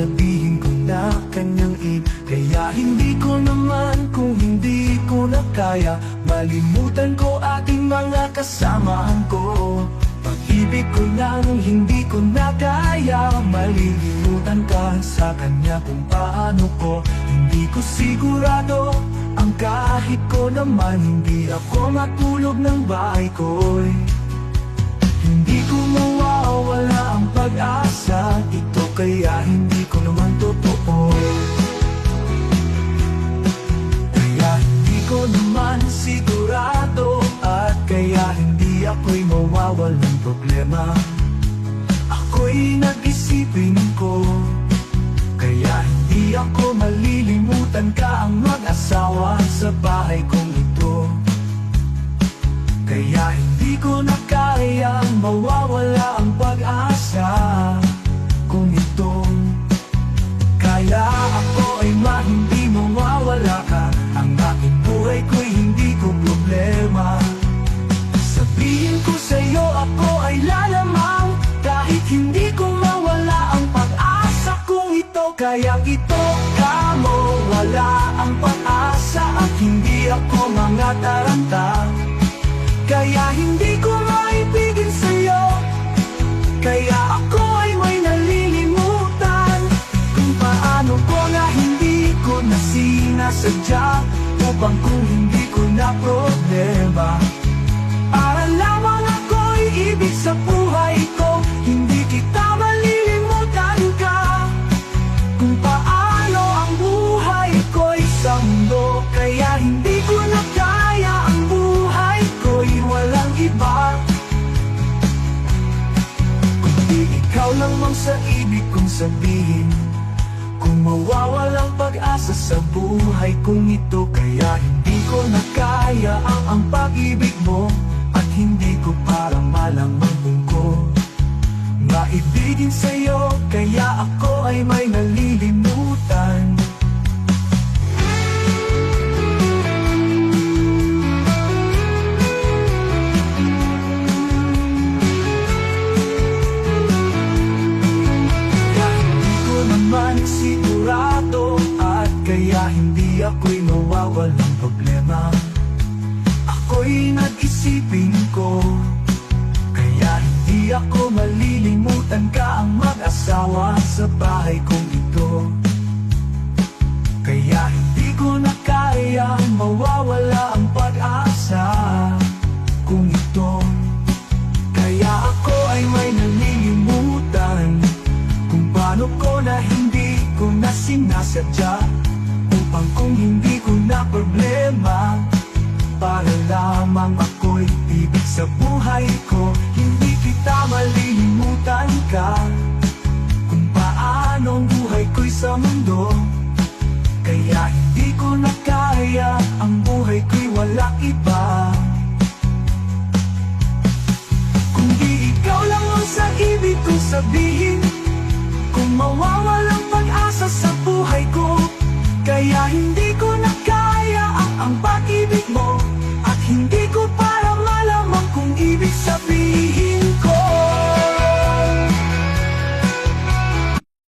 sabihin ko na kanyang in Kaya hindi ko naman kung hindi ko na kaya. Malimutan ko ating mga kasamahan ko. Pag-ibig ko lang hindi ko na kaya. Malilimutan ka sa kanya kung paano ko. Hindi ko sigurado ang kahit ko naman. Hindi ako matulog ng bahay ko'y hindi ko mawawala ang pag-asa. Ito kaya hindi problema. Ako'y nag-isipin ko Kaya hindi ako malilimutan ka ang mag-asawa sa bahay kong Kaya ito ka mo wala ang pag-asa At hindi ako mga taranta. Kaya hindi ko maibigin sa'yo. Kaya ako ay may nalilimutan Kung paano ko na hindi ko na sinasadya Upang kung hindi ko na problema lamang sa ibig kong sabihin. Kung mawawalang pag-asa sa buhay kong ito Kaya hindi ko na kaya ang, ang pag-ibig mo. At hindi ko para malamang ko Maibigin sa'yo Kaya ako ay may nalilimutan sigurado At kaya hindi ako'y mawawalang problema. Ako'y nag-isipin ko Kaya hindi ako malilimutan ka ang mag-asawa sa bahay kong ito. Kaya hindi ko na kaya mawawala ang pag-asa Kung ito. Kaya ako ay may nalilimutan Kung paano ko na hindi ko na sinasadya Upang kung hindi ko na problema para lamang ako'y ibig sa buhay ko. Hindi kita malilimutan ka Kung paano ang buhay ko'y sa mundo. Kaya hindi ko na kaya Ang buhay ko'y walang